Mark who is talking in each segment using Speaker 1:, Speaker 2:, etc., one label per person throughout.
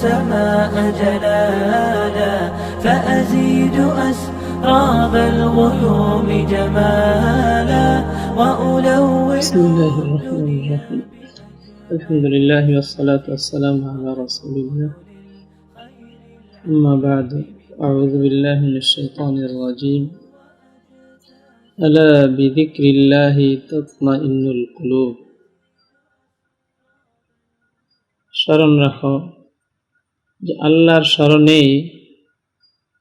Speaker 1: السماء جلالا فأزيد أسراب الغيوم جمالا وألون
Speaker 2: بسم الله الرحمن الرحيم الحمد لله والصلاة والسلام على رسول الله أما بعد أعوذ بالله من الشيطان الرجيم ألا بذكر الله تطمئن القلوب স্মরণ রাখো যে আল্লাহর স্মরণেই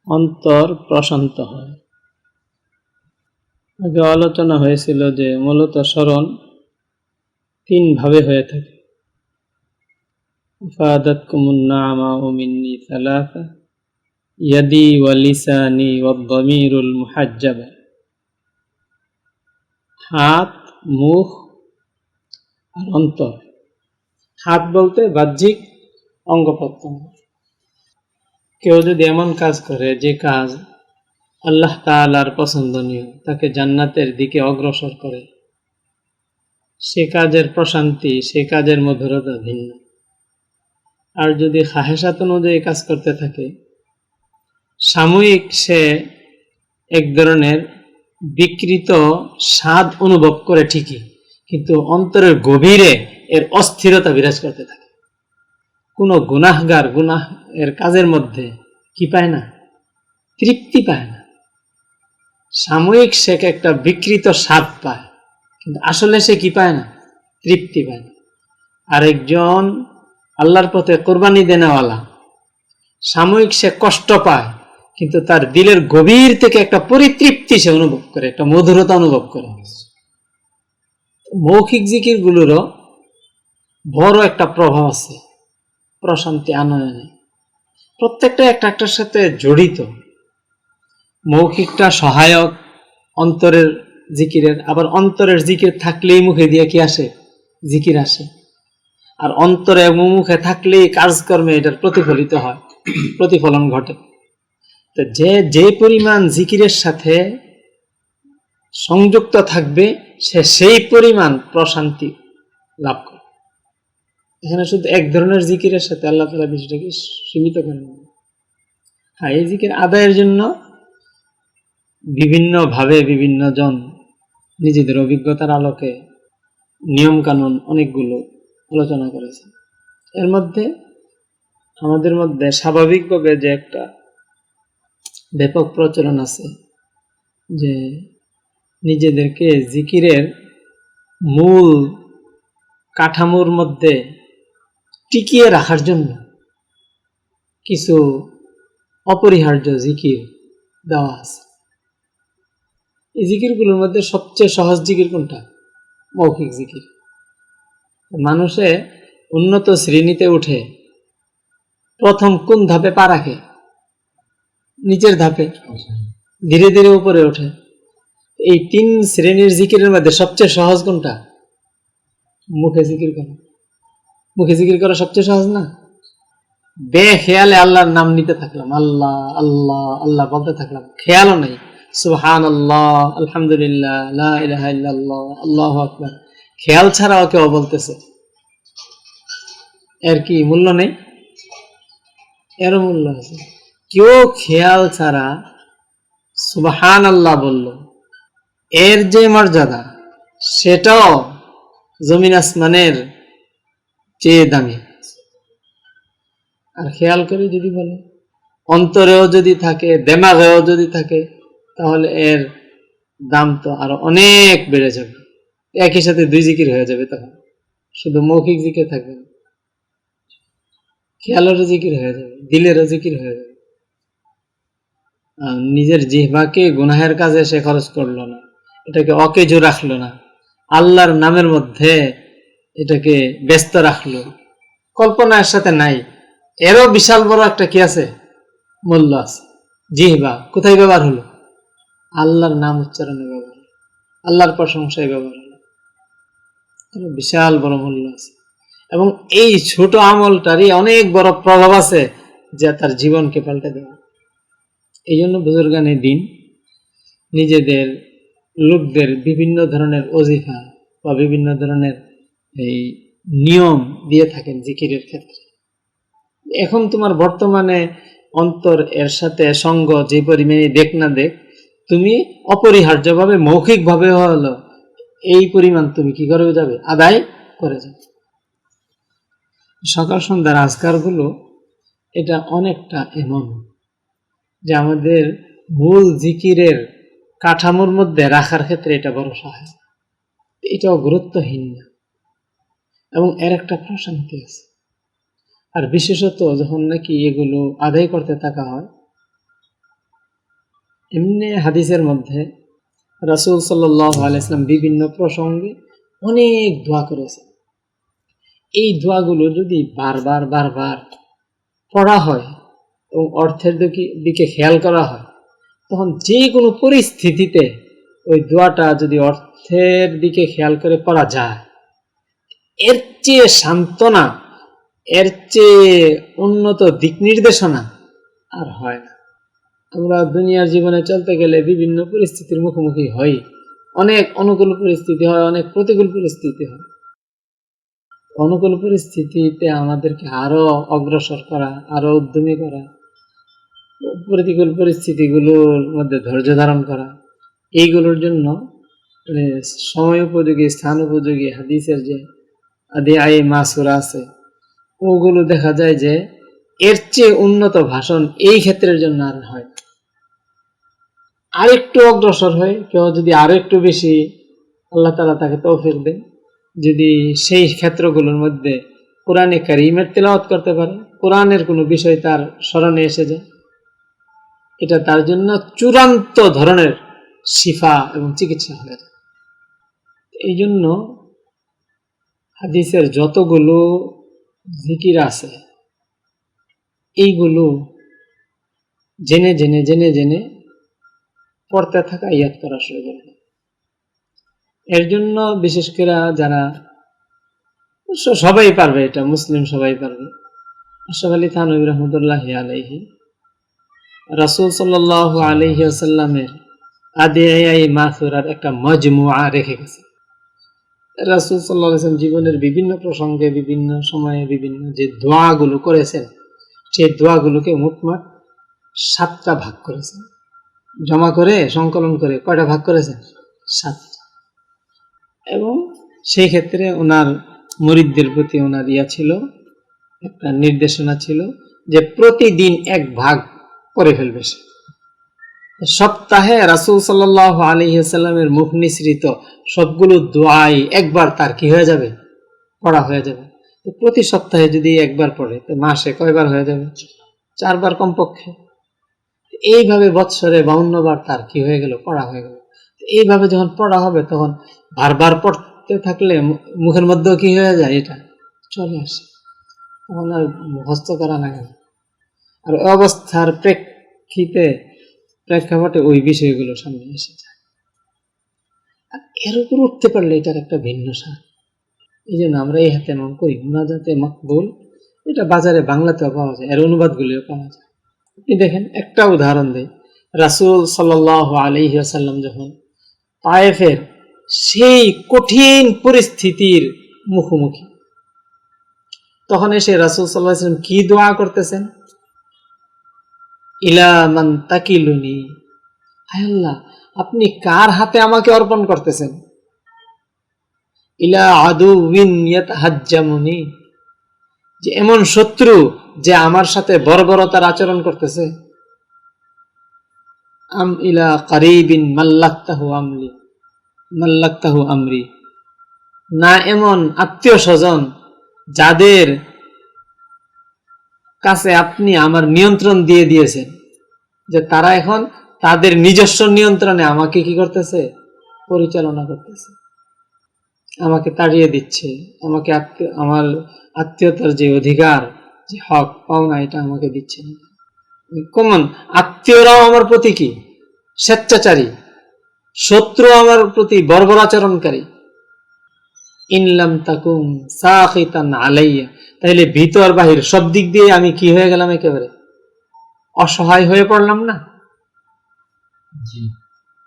Speaker 2: অন্তর প্রশান্ত হয়। আগে আলোচনা হয়েছিল যে মূলত স্মরণ তিনভাবে হয়ে থাকে। ফাদাত কুমুন্নামা ইয়াদি ওয়ালিসানি হাত, মুখ আর অন্তর। হাত বলতে বাহ্যিক অঙ্গ প্রত্যঙ্গ। কেউ যদি এমন কাজ করে যে কাজ আল্লাহ তালার পছন্দনীয়, তাকে জান্নাতের দিকে অগ্রসর করে, সে কাজের প্রশান্তি, সে কাজের মধুরতা ভিন্ন। আর যদি খাহেসাত অনুযায়ী কাজ করতে থাকে, সাময়িক সে এক ধরনের বিকৃত স্বাদ অনুভব করে ঠিকই, কিন্তু অন্তরের গভীরে এর অস্থিরতা বিরাজ করতে থাকে। কোনো গুনাহগার গুনাহ এর কাজের মধ্যে কি পায় না? তৃপ্তি পায় না। সাময়িক সে একটা বিকৃত স্বাদ পায়, কিন্তু আসলে সে কি পায় না? তৃপ্তি পায় না। আরেকজন আল্লাহর পথে কোরবানি দেনেওয়ালা, সাময়িক সে কষ্ট পায়, কিন্তু তার দিলের গভীর থেকে একটা পরিতৃপ্তি সে অনুভব করে, একটা মধুরতা অনুভব করে। মৌখিক জিকির গুলোরও বড় একটা প্রভাব আছে। প্রশান্তি আনয়নে। প্রত্যেকটা একটা একটার সাথে জড়িত। মৌখিকটা সহায়ক, অন্তরের জিকিরের, আবার অন্তরের জিকির থাকলেই মুখে দিয়ে কি আসে? জিকির আসে। আর অন্তরে মুখে থাকলেই কাজকর্মে এটার প্রতিফলিত হয়, প্রতিফলন ঘটে। তো যে যে পরিমাণ জিকিরের সাথে সংযুক্ত থাকবে, সে সেই পরিমাণ প্রশান্তি লাভ করে। এখানে শুধু এক ধরনের জিকিরের সাথে আল্লাহ তালা বিষয়টাকে সীমিত করেন। হ্যাঁ এই জিকির আদায়ের জন্য বিভিন্নভাবে বিভিন্ন জন নিজেদের অভিজ্ঞতার আলোকে নিয়ম কানুন অনেকগুলো আলোচনা করেছে। এর মধ্যে আমাদের মধ্যে স্বাভাবিকভাবে যে একটা ব্যাপক প্রচলন আছে যে নিজেদেরকে জিকিরের মূল কাঠামোর মধ্যে টিকিয়ে রাখার জন্য কিছু অপরিহার্য জিকির দেওয়া আছে। এই জিকিরগুলোর মধ্যে সবচেয়ে সহজ জিকির কোনটা? মৌখিক জিকির। মানুষে উন্নত শ্রেণীতে উঠে প্রথম কোন ধাপে পা রাখে? নিচের ধাপে। ধীরে ধীরে উপরে ওঠে। এই তিন শ্রেণির জিকিরের মধ্যে সবচেয়ে সহজ কোনটা? মুখে জিকির করা। মুখে জিকির করা সবচেয়ে সহজ না? বে খেয়ালে আল্লাহর নাম নিতে থাকলাম, আল্লাহ আল্লাহ আল্লাহ বলতে থাকলাম, খেয়ালও নেই। সুহান আল্লাহ আলহামদুলিল্লাহ আল্লাহ আকবর। খেয়াল ছাড়াও কেউ বলতেছে। এর কি মূল্য নেই? এরও মূল্য আছে। কেউ খেয়াল ছাড়া সুবাহান আল্লাহ বলল, এর যে মর্যাদা, সেটাও জমিন আসমানের চেয়ে দামি। আর খেয়াল করে যদি বলে, অন্তরেও যদি থাকে, দেমাগেও যদি থাকে, তাহলে এর দাম তো আরও অনেক বেড়ে যাবে। একই সাথে দুই জিকির হয়ে যাবে তখন। শুধু মৌখিক জিকির থাকবে না। খেয়ালেরও জিকির হয়ে যাবে, দিলেরও জিকির হয়ে যাবে। নিজের জিহ্বাকে গুনাহের কাজে সে খরচ করল না। এটাকে অকেজো রাখল না। আল্লাহর নামের মধ্যে এটাকে ব্যস্ত রাখল। কল্পনার সাথে নাই। এরও বিশাল বড় একটা কি আছে? মূল্য আছে। জিহ্বা কোথায় ব্যবহার হলো? আল্লাহর নাম উচ্চারণে ব্যবহার হলো। আল্লাহর প্রশংসায় ব্যবহার হলো। বিশাল বড় মূল্য আছে। এবং এই ছোট আমলটারই অনেক বড় প্রভাব আছে যা তার জীবনকে পাল্টে দেওয়া। এই জন্য বুজুর্গানের দিন নিজেদের লোকদের বিভিন্ন ধরনের অজিফা বা বিভিন্ন ধরনের এই নিয়ম দিয়ে থাকেন জিকিরের ক্ষেত্রে। এখন তোমার বর্তমানে অন্তর, এর সাথে সঙ্গ যে পরিমাণে দেখ না দেখ, তুমি অপরিহার্যভাবে, মৌখিকভাবে হলো, এই পরিমাণ তুমি কি করে যাবে? আদায় করে যাবে। সকাল সন্ধ্যার আজকারগুলো, এটা অনেকটা এমন যে আমাদের মূল জিকিরের কাঠামোর মধ্যে রাখার ক্ষেত্রে এটা বড় সহায় এটাও গুরুত্বহীন না। এবং এর একটা প্রশান্তি আছে। আর বিশেষত যখন নাকি এগুলো আদায় করতে থাকা হয়, এমনি হাদিসের মধ্যে রাসুল আলাইসলাম বিভিন্ন প্রসঙ্গে অনেক দোয়া করেছে এই দোয়াগুলো যদি বারবার বারবার পড়া হয় এবং অর্থের দিকে খেয়াল করা হয়, তখন যে কোনো পরিস্থিতিতে ওই দোয়াটা যদি অর্থের দিকে খেয়াল করে পড়া যায় এর চেয়ে সান্ত্বনা, এর চেয়ে উন্নত দিক নির্দেশনা আর হয় না। আমরা দুনিয়ার জীবনে চলতে গেলে বিভিন্ন পরিস্থিতির মুখোমুখি হই। অনেক অনুকূল পরিস্থিতি হয়, অনেক প্রতিকূল পরিস্থিতি হয়। অনুকূল পরিস্থিতিতে আমাদেরকে আরও অগ্রসর করা আরও উদ্যমী করা, প্রতিকূল পরিস্থিতিগুলোর মধ্যে ধৈর্য ধারণ করা, এইগুলোর জন্য মানে সময় উপযোগী, স্থান উপযোগী, হাদিসের যে আদি মাসুরা আছে ওগুলো দেখা যায় যে এর চেয়ে উন্নত ভাষণ এই ক্ষেত্রের জন্য আর হয়। আরেকটু অগ্রসর হয় কেউ যদি আরও একটু বেশি আল্লাহ তালা তাকে তৌফিক দেন, যদি সেই ক্ষেত্রগুলোর মধ্যে কোরআনে কারিমের তেলাওয়াত করতে পারে, কোরআনের কোনো বিষয় তার স্মরণে এসে যায়, এটা তার জন্য চূড়ান্ত ধরনের শিফা এবং চিকিৎসা হয়ে যায় এই জন্য হাদিসের যতগুলো জিকির আছে, এইগুলো জেনে জেনে জেনে জেনে পড়তে থাকা ইয়াদ করা শুরু করে এর জন্য বিশেষ করে যারা সবাই পারবে এটা, মুসলিম সবাই পারবে। আশরাফ আলী থানবী রহমতুল্লাহ আলাইহি রাসুল সাল্লাহ আলহি আসাল্লামের আদি মাসুরার একটা মজমুয়া রেখে গেছে। রাসুল সাল্লাহ জীবনের বিভিন্ন প্রসঙ্গে, বিভিন্ন সময়ে বিভিন্ন যে দোয়াগুলো করেছেন, সেই দোয়াগুলোকে মুখমাট সাতটা ভাগ করেছেন। জমা করে, সংকলন করে কয়টা ভাগ করেছেন? সাতটা। এবং সেই ক্ষেত্রে ওনার মরিদদের প্রতি ওনার ইয়া ছিল, একটা নির্দেশনা ছিল যে প্রতিদিন এক ভাগ করে ফেলবে সে। সপ্তাহে রাসুল সাল্লাহ আলহিহাল্লামের মুখ নিঃসৃত সবগুলো দোয়াই একবার তার কি হয়ে যাবে? পড়া হয়ে যাবে। তো প্রতি সপ্তাহে যদি একবার পড়ে, তো মাসে কয়বার হয়ে যাবে? চারবার কমপক্ষে। এইভাবে বৎসরে বাউন্ন বার তার কি হয়ে গেল? পড়া হয়ে গেল। এইভাবে যখন পড়া হবে, তখন বারবার পড়তে থাকলে মুখের মধ্যেও কি হয়ে যায় এটা? চলে আসে। তখন আর মুখস্থ করা লাগে আর অবস্থার প্রেক্ষিতে প্রেক্ষাপটে ওই বিষয়গুলো সামনে এসে যায়। এর উপর উঠতে পারলে এটার একটা ভিন্ন সার এই জন্য আমরা এই হাতে নাম করি, মুনাজাতে মকবুল, এটা বাজারে, বাংলাতেও পাওয়া যায়, এর অনুবাদগুলিও পাওয়া যায়। আপনি দেখেন, একটা উদাহরণ দেয় রাসুল সাল্লাহ আলহি আসাল্লাম যখন তায়েফের সেই কঠিন পরিস্থিতির মুখোমুখি, তখন এসে রাসুল সাল্লাহ আসলাম কি দোয়া করতেছেন? ইলা মান তাকিলুনি। আল্লাহ, আপনি কার হাতে আমাকে অর্পণ করতেছেন? ইলা আদু উইন হাজ্জামুনি যে এমন শত্রু যে আমার সাথে বর্বরতার আচরণ করতেছে। আম ইলা কারিবিন মাল্লাক্তাহু আমলি। মাল্লাক্তাহু আমরি। না এমন আত্মীয় স্বজন যাদের কাছে আপনি আমার নিয়ন্ত্রণ দিয়ে দিয়েছেন। যে তারা এখন তাদের নিজস্ব নিয়ন্ত্রণে আমাকে কি করতেছে? পরিচালনা করতেছে। আমাকে তাড়িয়ে দিচ্ছে। আমাকে আমার আত্মীয়তার যে অধিকার, যে হক, পাওনা, এটা আমাকে দিচ্ছে। না কমন, আত্মীয়রাও আমার প্রতি কি? স্বেচ্ছাচারী। শত্রু আমার প্রতি বর্বরাচরণকারী ইনলাম তাকুম সাকিতান আলাইয়া। তাইলে ভিতর বাহির সব দিক দিয়ে আমি কি হয়ে গেলাম একেবারে? অসহায় হয়ে পড়লাম না?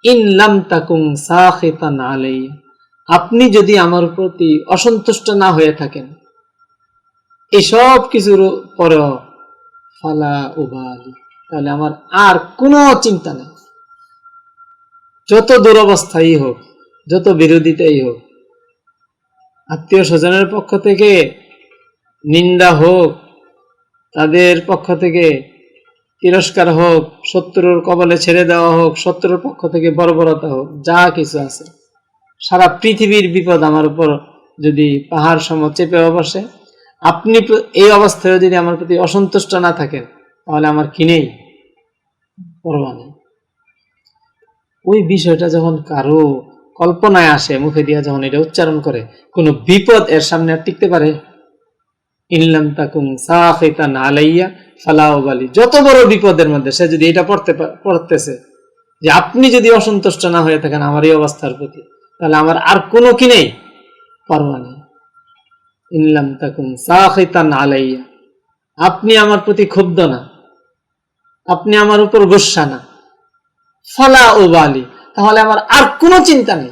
Speaker 2: ইনলাম তাকুম সাকিতান আলাইয়া। আপনি যদি আমার প্রতি অসন্তুষ্ট না হয়ে থাকেন এসব কিছুর পরেও ফালা উবালি। তাহলে আমার আর কোনো চিন্তা নেই। যত দুরবস্থাই হোক যত বিরোধিতাই হোক আত্মীয় স্বজনের পক্ষ থেকে নিন্দা হোক, তাদের পক্ষ থেকে তিরস্কার হোক, শত্রুর কবলে ছেড়ে দেওয়া হোক, শত্রুর পক্ষ থেকে বর্বরতা হোক, যা কিছু আছে। সারা পৃথিবীর বিপদ আমার উপর যদি পাহাড় সম চেপে বসে, আপনি এই অবস্থায় যদি আমার প্রতি অসন্তুষ্ট না থাকেন, তাহলে আমার কিনেই পরোয়া নেই। ওই বিষয়টা যখন কারও কল্পনায় আসে, মুখে দিয়া যখন এটা উচ্চারণ করে, কোনো বিপদ এর সামনে আর টিকতে পারে। ইনলাম তাকুম সাফিতান আলাইয়া ফালাও বালি যত বড় বিপদের মধ্যে সে যদি এটা পড়তে পড়তেছে, যে আপনি যদি অসন্তুষ্ট না হয়ে থাকেন আমার এই অবস্থার প্রতি, তাহলে আমার আর কোনো কি নেই? পারওয়া নেই। ইনলাম তাকুম সাফিতান আলাইয়া। আপনি আমার প্রতি ক্ষুব্ধ না। আপনি আমার উপর গুসা না। ফলা ও বালি তাহলে আমার আর কোনো চিন্তা নেই।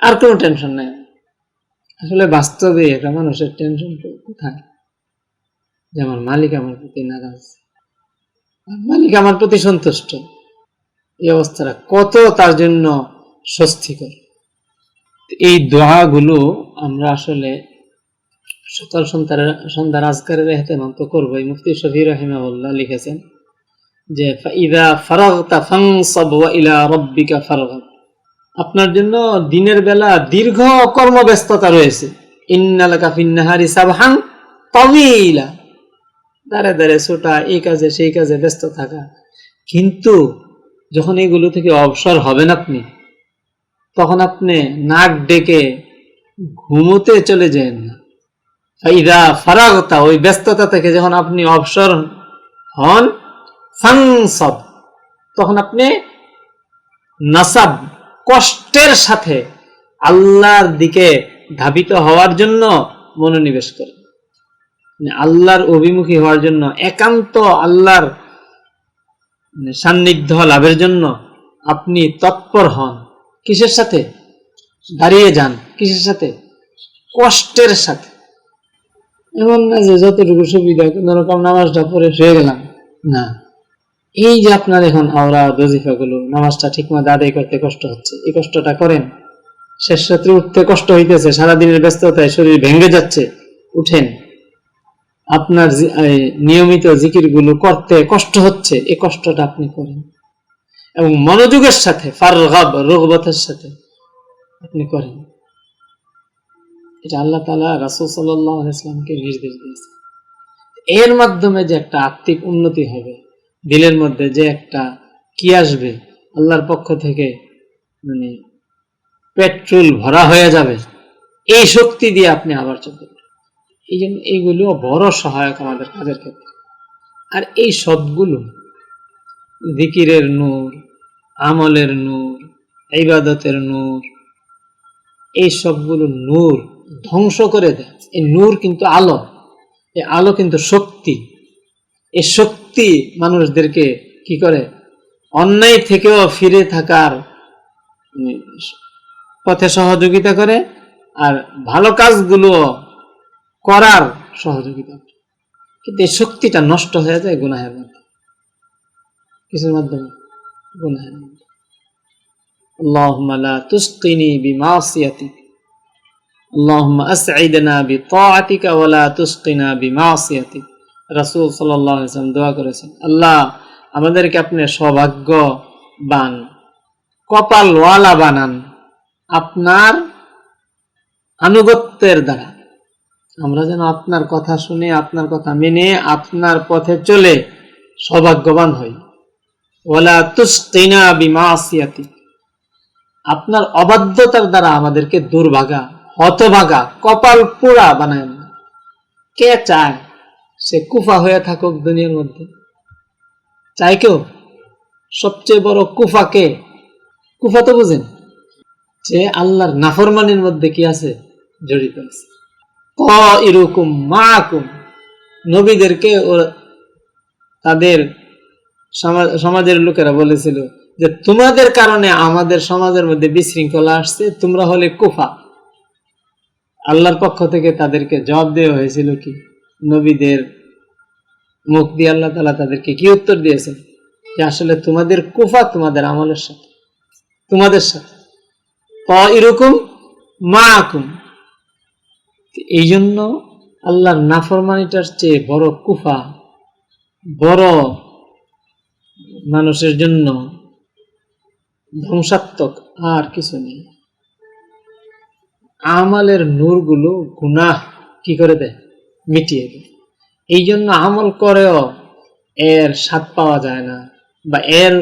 Speaker 2: আর কোনো টেনশন নেই। আসলে বাস্তবে একটা মানুষের টেনশন কোথায় যে আমার মালিক আমার প্রতি নারাজ। মালিক আমার প্রতি সন্তুষ্ট। এই অবস্থাটা কত তার জন্য স্বস্তিকর। এই দোয়াগুলো আমরা আসলে সকাল সন্ধ্যার সন্ধ্যার আজকারের এহতেমাম তো করবোই। মুফতি শফি রহিমাউল্লাহ লিখেছেন যে ইদা ফারাগতা ফাংসাব ইলা রাব্বিকা ফারগাব। আপনার জন্য দিনের বেলা দীর্ঘ কর্মব্যস্ততা রয়েছে। দাঁড়ে দাঁড়ে, ছোটা, এই কাজে, সেই কাজে ব্যস্ত থাকা। কিন্তু যখন এগুলো থেকে অবসর হবেন আপনি, তখন আপনি নাক ডেকে ঘুমোতে চলে যান না। ইদা ফারাগতা, ওই ব্যস্ততা থেকে যখন আপনি অবসর হন ফাংসব তখন আপনি নাসাব, কষ্টের সাথে আল্লাহর দিকে ধাবিত হওয়ার জন্য মনোনিবেশ করেন। মানে আল্লাহর অভিমুখী হওয়ার জন্য, একান্ত আল্লাহর মানে সান্নিধ্য লাভের জন্য আপনি তৎপর হন। কিসের সাথে? দাঁড়িয়ে যান। কিসের সাথে? কষ্টের সাথে। এমন না যে যতটুকু সুবিধা কোনো রকম নামাজটা পড়ে শুয়ে গেলাম। না। এই যে আপনার এখন আওরা দজিফা গুলো নামাজটা ঠিক মতো আদায় করতে কষ্ট হচ্ছে, এই কষ্টটা করেন। শেষ রাত্রে উঠতে কষ্ট হইতেছে, সারাদিনের ব্যস্ততায় শরীর ভেঙে যাচ্ছে, উঠেন। আপনার নিয়মিত জিকিরগুলো করতে কষ্ট হচ্ছে এই কষ্টটা আপনি করেন। এবং মনোযোগের সাথে, ফারগাব, রোগবতের সাথে আপনি করেন। এটা আল্লাহ তালা রাসুল সাল্লাহ ইসলামকে নির্দেশ দিয়েছে এর মাধ্যমে যে একটা আত্মিক উন্নতি হবে দিলের মধ্যে যে একটা কি আসবে? আল্লাহর পক্ষ থেকে মানে পেট্রোল ভরা হয়ে যাবে। এই শক্তি দিয়ে আপনি আবার চলতে এই জন্য এইগুলো বড় সহায়ক আমাদের কাজের ক্ষেত্রে। আর এই সবগুলো জিকিরের নূর, আমলের নূর, ইবাদতের নূর, এই সবগুলো নূর ধ্বংস করে দেয়। এই নূর কিন্তু আলো। এই আলো কিন্তু শক্তি। এই শক্তি মানুষদেরকে কি করে অন্যায় থেকেও ফিরে থাকার উম, পথে সহযোগিতা করে আর ভালো কাজগুলো করার সহযোগিতা করে কিন্তু এই শক্তিটা নষ্ট হয়ে যায় গুনাহের মধ্যে কিছুর মাধ্যমে গুনাহের মধ্যে اللهم لا تسقني بمعصيتك اللهم أسعدنا بطاعتك ولا تسقنا بمعصيتك রাসূল ওয়াসাল্লাম দোয়া করেছেন, আল্লাহ, আমাদেরকে আপনি সৌভাগ্য সৌভাগ্যবান, কপালওয়ালা বানান আপনার আনুগত্যের দ্বারা। আমরা যেন আপনার কথা শুনে, আপনার কথা মেনে, আপনার পথে চলে সৌভাগ্যবান হই। ওয়ালা তুসকিনা বিমাসিয়াতি, আপনার অবাধ্যতার দ্বারা আমাদেরকে দুর্ভাগা, হতভাগা, কপাল পোড়া বানায় কে চায় সে কুফা হয়ে থাকুক দুনিয়ার মধ্যে। চায় কেউ সবচেয়ে বড় কুফা কে? কুফা তো বুঝেন, যে আল্লাহর নাফরমানির মধ্যে কি আছে? জড়িত আছে। এরকম মাকুম নবীদেরকে ওরা তাদের সমাজ- সমাজের লোকেরা বলেছিল যে, তোমাদের কারণে আমাদের সমাজের মধ্যে বিশৃঙ্খলা আসছে, তোমরা হলে কুফা। আল্লাহর পক্ষ থেকে তাদেরকে জবাব দেওয়া হয়েছিল কি? নবীদের মুখ দিয়ে আল্লাহ তালা তাদেরকে কি উত্তর দিয়েছেন? যে আসলে তোমাদের কুফা তোমাদের আমলের সাথে। তোমাদের সাথে। এরকম মা আকুম এই জন্য আল্লাহর নাফরমানিটার চেয়ে বড় কুফা, বড় মানুষের জন্য ধ্বংসাত্মক আর কিছু নেই। আমালের নূরগুলো গুনাহ কি করে দেয়? মিটিয়ে দেয়। এই জন্য আমল করেও এর স্বাদ পাওয়া যায় না বা এর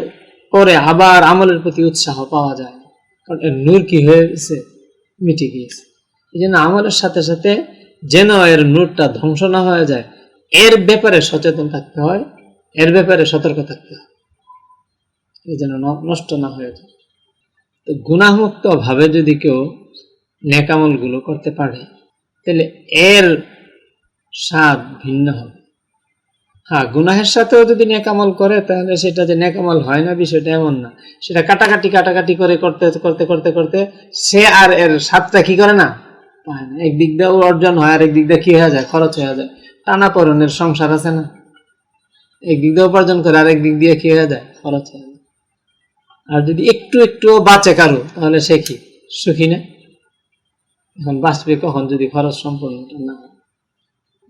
Speaker 2: পরে আবার আমলের প্রতি উৎসাহ পাওয়া যায় না। কারণ এর নূর কি হয়ে গেছে মিটে গিয়েছে। এই জন্য আমলের সাথে সাথে যেন এর নূরটা ধ্বংস না হয়ে যায়, এর ব্যাপারে সচেতন থাকতে হয়, এর ব্যাপারে সতর্ক থাকতে হয়। এই যেন নষ্ট না হয়ে যায়। তো গুণামুক্ত ভাবে যদি কেউ নেকামলগুলো করতে পারে, তাহলে এর স্বাদ ভিন্ন হবে। হ্যাঁ গুনাহের সাথেও যদি নেকামল করে, তাহলে সেটা যে নেকামল হয় না, বিষয়টা এমন না। সেটা কাটাকাটি কাটাকাটি করে করতে করতে করতে করতে সে আর এর স্বাদটা কি করে না? পায় না। একদিক দিয়ে অর্জন হয় আর একদিক দিয়ে কি হয়ে যায়? খরচ হয়ে যায়। টানা পরনের সংসার আছে না? একদিক দিয়ে উপার্জন করে আর একদিক দিয়ে কি হয়ে যায়? খরচ হয়ে যায়। আর যদি একটু একটু বাঁচে কারও, তাহলে সে কি? সুখী না? এখন বাঁচবে কখন যদি খরচ সম্পূর্ণ না হয়?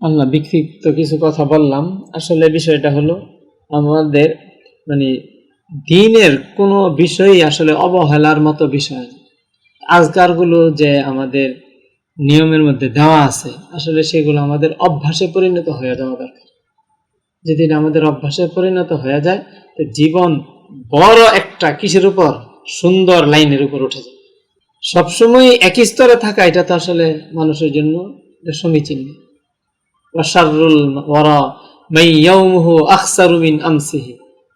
Speaker 2: আল্লাহ বিক্ষিপ্ত কিছু কথা বললাম আসলে বিষয়টা হলো, আমাদের মানে দিনের কোনো বিষয়ই আসলে অবহেলার মতো বিষয়। আজকারগুলো যে আমাদের নিয়মের মধ্যে দেওয়া আছে, আসলে সেগুলো আমাদের অভ্যাসে পরিণত হয়ে যাওয়া দরকার যেদিন আমাদের অভ্যাসে পরিণত হয়ে যায়, তো জীবন বড় একটা কিসের উপর সুন্দর লাইনের উপর উঠে যায় সবসময় একই স্তরে থাকা, এটা তো আসলে মানুষের জন্য সমীচীন না।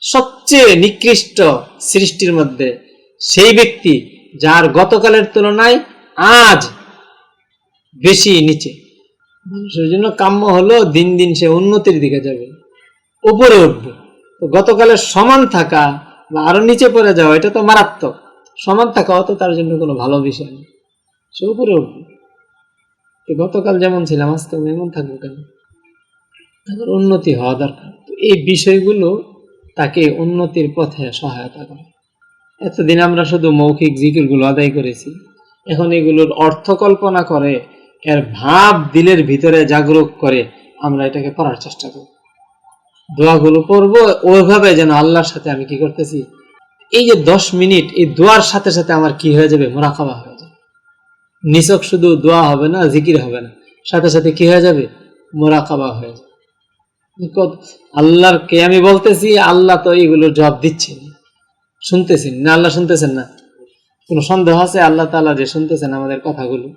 Speaker 2: সবচেয়ে নিকৃষ্ট সৃষ্টির মধ্যে সেই ব্যক্তি যার গতকালের তুলনায় আজ বেশি নিচে। মানুষের জন্য কাম্য হলো দিন দিন সে উন্নতির দিকে যাবে, উপরে উঠবে। তো গতকালের সমান থাকা বা আরও নিচে পড়ে যাওয়া, এটা তো মারাত্মক। সমান থাকাও তো তার জন্য কোনো ভালো বিষয় না। সে উপরে উঠবে। তো গতকাল যেমন ছিলাম আজকে আমি এমন থাকব কেন? তাদের উন্নতি হওয়া দরকার। তো এই বিষয়গুলো তাকে উন্নতির পথে সহায়তা করে। এতদিন আমরা শুধু মৌখিক জিকিরগুলো আদায় করেছি। এখন এগুলোর অর্থ কল্পনা করে, এর ভাব দিলের ভিতরে জাগরুক করে আমরা এটাকে করার চেষ্টা করি দোয়াগুলো পড়ব, ওইভাবে যেন আল্লাহর সাথে আমি কি করতেছি? এই যে দশ মিনিট এই দোয়ার সাথে সাথে আমার কি হয়ে যাবে? মোরাকাবা নিছক শুধু দোয়া হবে না, জিকির হবে না। সাথে সাথে কি হয়ে যাবে? মোরাকাবা হয়ে যাবে। নিকট আল্লাহর কে আমি বলতেছি, আল্লাহ তো এইগুলোর জবাব দিচ্ছেন। শুনতেছেন না, আল্লাহ শুনতেছেন না? কোনো সন্দেহ আছে? আল্লাহ তাআলা যে শুনতেছেন আমাদের কথাগুলো,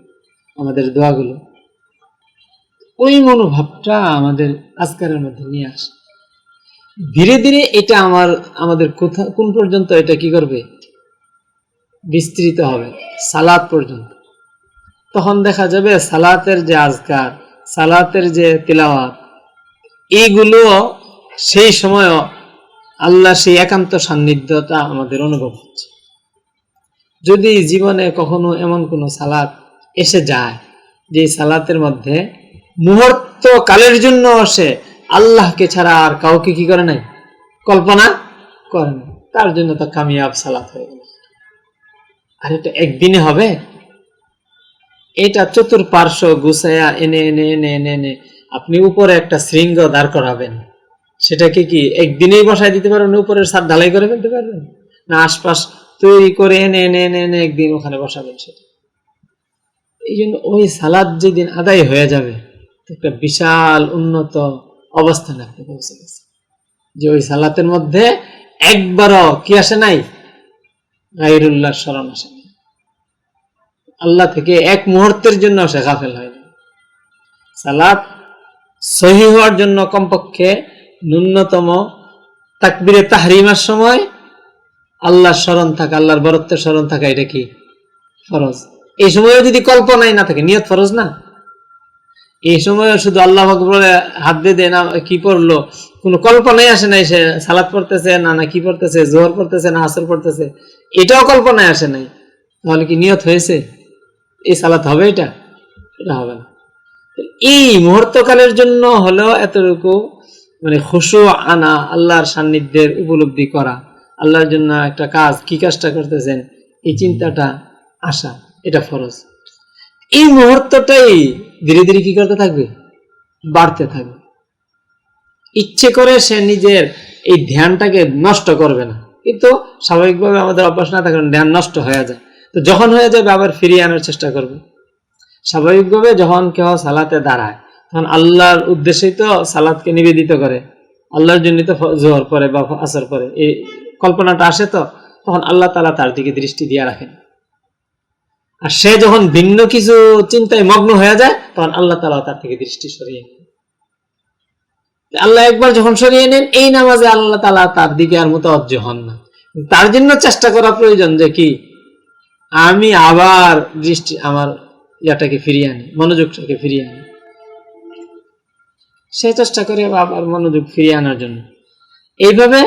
Speaker 2: আমাদের দোয়াগুলো। ওই মনোভাবটা আমাদের আজকারের মধ্যে নিয়ে আসে। ধীরে ধীরে এটা আমার, আমাদের কোথা, কোন পর্যন্ত এটা কি করবে? বিস্তৃত হবে। সালাদ পর্যন্ত। তখন দেখা যাবে সালাতের যে আজকার, সালাতের যে তিলাওয়াত এইগুলো সেই সময়ও আল্লাহ সেই একান্ত সান্নিধ্যতা আমাদের অনুভব হচ্ছে। যদি জীবনে কখনো এমন কোনো সালাত এসে যায়, যে সালাতের মধ্যে মুহূর্ত কালের জন্য সে আল্লাহকে ছাড়া আর কাউকে কি করে নাই? কল্পনা করে না তার জন্য তো কামিয়াব সালাত হয়ে গেল। আর এটা একদিনে হবে? এটা চতুর্পার্শ্ব গুছাইয়া এনে এনে এনে এনে এনে আপনি উপরে একটা শৃঙ্গ দাঁড় করাবেন। সেটাকে কি একদিনেই বসায় দিতে পারবেন উপরের ছাদ ঢালাই করে ফেলতে পারবেন? না, আশপাশ তৈরি করে এনে এনে এনে এনে একদিন ওখানে বসাবেন সেটা। এই জন্য ওই সালাদ যেদিন আদায় হয়ে যাবে একটা বিশাল উন্নত অবস্থানে আপনি পৌঁছে গেছে। যে ওই সালাতের মধ্যে একবারও কি আসে নাই? গাইরুল্লাহ স্মরণ আসে নাই। আল্লাহ থেকে এক মুহূর্তের জন্য সে গাফেল হয় না সালাত সহি হওয়ার জন্য কমপক্ষে ন্যূনতম তাকবিরে তাহরিমার সময় আল্লাহর স্মরণ থাকা, আল্লাহর বরত্বের স্মরণ থাকা, এটা কি? ফরজ। এই সময় যদি কল্পনাই না থাকে, নিয়ত ফরজ না? এই সময় শুধু আল্লাহ আকবরে হাত দিয়ে দেয় না, কি পড়ল? কোনো কল্পনাই আসে নাই সে সালাদ পড়তেছে না না কি পড়তেছে, জোহর পড়তেছে না, আসর পড়তেছে। এটাও কল্পনায় আসে নাই। তাহলে কি নিয়ত হয়েছে? এই সালাত হবে এটা? এটা হবে না। এই মুহূর্তকালের জন্য হলেও এতটুকু মানে খুশু আনা আল্লাহর সান্নিধ্যের উপলব্ধি করা, আল্লাহর জন্য একটা কাজ, কি কাজটা করতেছেন, এই চিন্তাটা আসা, এটা ফরজ। এই মুহূর্তটাই ধীরে ধীরে কি করতে থাকবে? বাড়তে থাকবে। ইচ্ছে করে সে নিজের এই ধ্যানটাকে নষ্ট করবে না। কিন্তু স্বাভাবিকভাবে আমাদের অভ্যাস না থাকলে ধ্যান নষ্ট হয়ে যায়। তো যখন হয়ে যাবে আবার ফিরিয়ে আনার চেষ্টা করবে। স্বাভাবিকভাবে যখন কেউ সালাতে দাঁড়ায়, তখন আল্লাহর উদ্দেশ্যেই তো সালাদকে নিবেদিত করে। আল্লাহর জন্য তো জোহর পরে বা আসর পরে এই কল্পনাটা আসে তো, তখন আল্লাহ তালা তার দিকে দৃষ্টি দিয়ে রাখেন। আর সে যখন ভিন্ন কিছু চিন্তায় মগ্ন হয়ে যায়, তখন আল্লাহ তালা তার থেকে দৃষ্টি সরিয়ে নেন। আল্লাহ একবার যখন সরিয়ে নেন, এই নামাজে আল্লাহ তালা তার দিকে আর মতো হন না। তার জন্য চেষ্টা করা প্রয়োজন যে কি আমি আবার দৃষ্টি, আমার ইয়াটাকে ফিরিয়ে আনি, মনোযোগটাকে ফিরিয়ে আনি। সে চেষ্টা করে আবার মনোযোগ ফিরিয়ে আনার জন্য। এইভাবে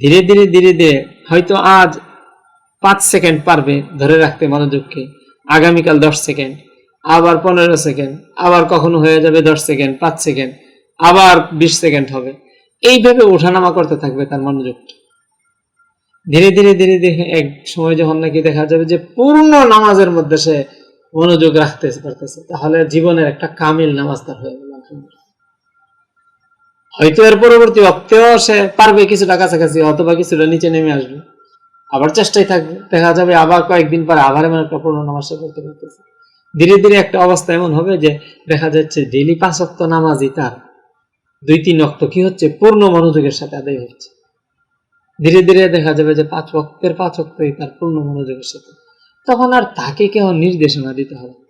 Speaker 2: ধীরে ধীরে ধীরে ধীরে হয়তো আজ পাঁচ সেকেন্ড পারবে ধরে রাখতে মনোযোগকে, আগামীকাল দশ সেকেন্ড, আবার পনেরো সেকেন্ড, আবার কখনো হয়ে যাবে দশ সেকেন্ড, পাঁচ সেকেন্ড, আবার বিশ সেকেন্ড হবে। এইভাবে ওঠানামা করতে থাকবে তার মনোযোগটা। ধীরে ধীরে ধীরে ধীরে এক সময় যখন নাকি দেখা যাবে যে পূর্ণ নামাজের মধ্যে সে মনোযোগ রাখতে পারতেছে, তাহলে জীবনের একটা কামিল নামাজ তার হয়ে গেল। হয়তো এর পরবর্তী অক্তেও সে পারবে কিছুটা কাছাকাছি, অথবা কিছুটা নিচে নেমে আসবে। আবার চেষ্টায় থাকবে। দেখা যাবে আবার কয়েকদিন পরে আবার এমন একটা পূর্ণ নামাজ সে করতে পারতেছে। ধীরে ধীরে একটা অবস্থা এমন হবে যে দেখা যাচ্ছে ডেলি পাঁচ অক্ত নামাজই তার। দুই, তিন অক্ত কি হচ্ছে? পূর্ণ মনোযোগের সাথে আদায় হচ্ছে। ধীরে ধীরে দেখা যাবে যে পাঁচ অক্তের পাঁচ অক্তই তার পূর্ণ মনোযোগের সাথে তখন আর তাকে কেহ নির্দেশনা দিতে হবে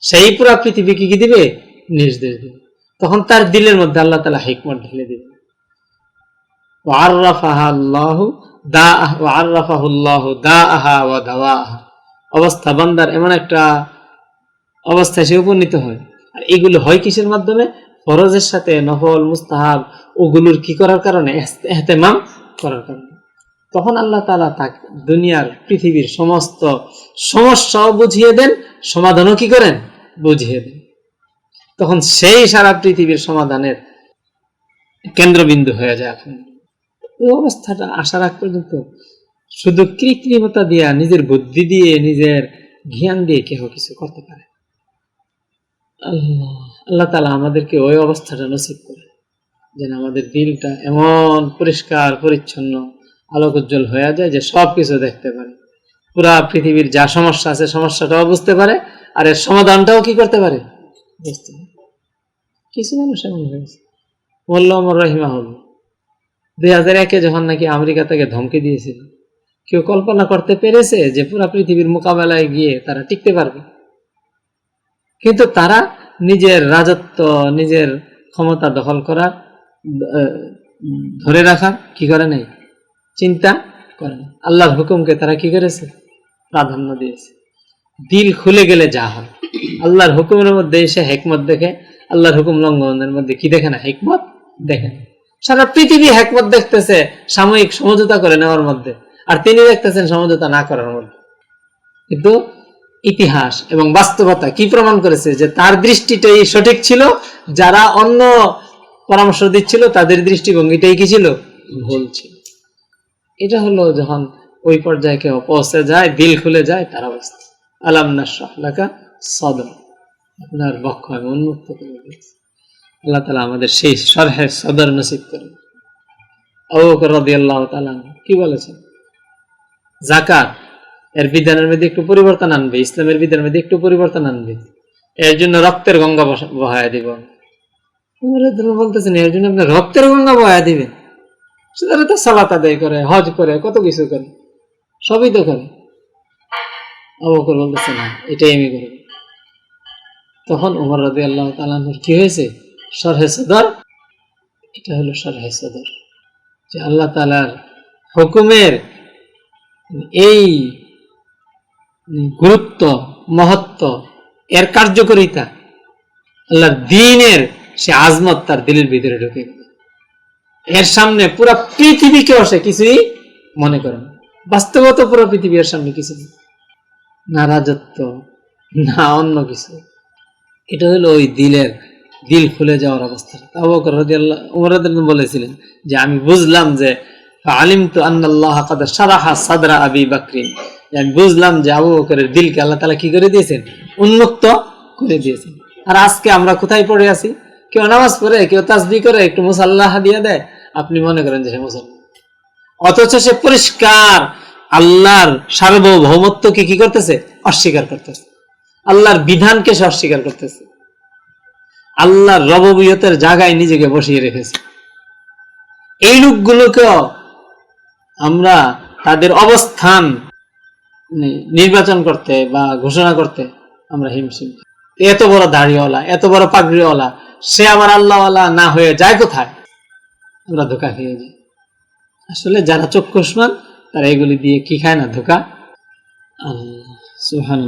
Speaker 2: সেই পুরা পৃথিবীকে কি দিবে? নির্দেশ দিবে। তখন তার দিলের মধ্যে আল্লাহ তালা হেকমত ঢেলে দিবে। অবস্থা বান্দার এমন একটা অবস্থায় সে উপনীত হয়। আর এগুলো হয় কিসের মাধ্যমে? ফরজের সাথে নফল, মুস্তাহাব, ওগুলোর কি করার কারণে? এহতেমাম করার কারণে। তখন আল্লাহ তালা তাকে দুনিয়ার পৃথিবীর সমস্ত সমস্যাও বুঝিয়ে দেন, সমাধানও কি করেন? বুঝিয়ে দেন। তখন সেই সারা পৃথিবীর সমাধানের কেন্দ্রবিন্দু হয়ে যায় এখন। ওই অবস্থাটা আসার আগ পর্যন্ত শুধু কৃত্রিমতা দিয়া, নিজের বুদ্ধি দিয়ে, নিজের জ্ঞান দিয়ে কেহ কিছু করতে পারে আল্লাহ আল্লাহ তালা আমাদেরকে ওই অবস্থাটা নসিব করে যেন আমাদের দিলটা এমন পরিষ্কার, পরিচ্ছন্ন আলোক উজ্জ্বল হয়ে যায় যে সব কিছু দেখতে পারে। পুরা পৃথিবীর যা সমস্যা আছে সমস্যাটাও বুঝতে পারে আর এর সমাধানটাও কি করতে পারে? বুঝতে পারে। কিছু মানুষ এমন হয়েছে অমর রহিমা হল দুই হাজার একে যখন নাকি আমেরিকা থেকে ধমকি দিয়েছিল, কেউ কল্পনা করতে পেরেছে যে পুরা পৃথিবীর মোকাবেলায় গিয়ে তারা টিকতে পারবে। কিন্তু তারা নিজের রাজত্ব, নিজের ক্ষমতা দখল করার ধরে রাখার কি করে নাই? চিন্তা করে না আল্লাহর হুকুমকে তারা কি করেছে? প্রাধান্য দিয়েছে। দিল খুলে গেলে যা হয়। আল্লাহর হুকুমের মধ্যে এসে হেকমত দেখে, আল্লাহর হুকুম লঙ্ঘনের মধ্যে কি দেখে না? হেকমত দেখে না। সারা পৃথিবী হেকমত দেখতেছে সাময়িক সমঝোতা করে নেওয়ার মধ্যে, আর তিনি দেখতেছেন সমঝোতা না করার মধ্যে। কিন্তু ইতিহাস এবং বাস্তবতা কি প্রমাণ করেছে যে তার দৃষ্টিটাই সঠিক ছিল? যারা অন্য পরামর্শ দিচ্ছিল, তাদের দৃষ্টিভঙ্গিটাই কি ছিল? ভুল ছিল। এটা হলো যখন ওই পর্যায়ে কেউ পৌঁছে যায়, দিল খুলে যায়, তার অবস্থা। আলাম নাশাহলাকা সদর। আপনার বক্ষ আমি উন্মুক্ত করে দিয়েছি। আল্লাহ তালা আমাদের সেই সরহে সদর নসিব করে কি বলেছেন? জাকাত এর বিধানের মধ্যে একটু পরিবর্তন আনবে, ইসলামের বিধানের মধ্যে একটু পরিবর্তন আনবে। এর জন্য রক্তের গঙ্গা বহায়া দিব। উমর রাদিয়াল্লাহু বলতেছেন, এর জন্য আপনি রক্তের গঙ্গা বহায়া দিবেন। সেটা তো সালাত আদায় করে, হজ করে, কত কিছু করে। সবই তো করে। আবু বকর বলতেছে না এটাই আমি করব তখন উমর রাদি আল্লাহ তালানুর কি হয়েছে? সরহে সদর। এটা হলো সরহে সদর। যে আল্লাহ তালার হুকুমের এই গুরুত্ব, মহত্ব, এর কার্যকরিতা আল্লাহ দিনের সে আজমত তার দিলের ভিতরে ঢুকে গেল। এর সামনে পুরো পৃথিবীকে সে কিছুই মনে করে না। বাস্তবত পুরো পৃথিবী এর সামনে কিছু। না রাজত্ব, না অন্য কিছু। এটা হলো ওই দিলের, দিল খুলে যাওয়ার অবস্থা। বকর বলেছিলেন যে, আমি বুঝলাম যে আলিম তো সাদরা আবি বাকরিন। আমি বুঝলাম যে, আবু বকরের দিলকে আল্লাহ তালা কি করে দিয়েছেন? উন্মুক্ত করে দিয়েছেন। আর আজকে আমরা কোথায় পড়ে আছি? কেউ নামাজ পড়ে, কেউ তাসবি করে, একটু মুসাল্লাহ দিয়ে দেয়, আপনি মনে করেন যে সে মুসলমান অথচ সে পরিষ্কার আল্লাহর সার্বভৌমত্বকে কি করতেছে? অস্বীকার করতেছে। আল্লাহর বিধানকে সে অস্বীকার করতেছে। আল্লাহর রববিয়তের জায়গায় নিজেকে বসিয়ে রেখেছে। এই লোকগুলোকেও আমরা তাদের অবস্থান নির্বাচন করতে বা ঘোষণা করতে আমরা হিমশিম এত বড় দাড়িওয়ালা, এত বড় পাগড়িওয়ালা সে আবার আল্লাহওয়ালা না হয়ে যায় কোথায়? আমরা ধোকা খেয়ে যাই। আসলে যারা চক্ষুষ্মান তারা এগুলি দিয়ে কি খায় না ধোকা? আল্লাহ সুহান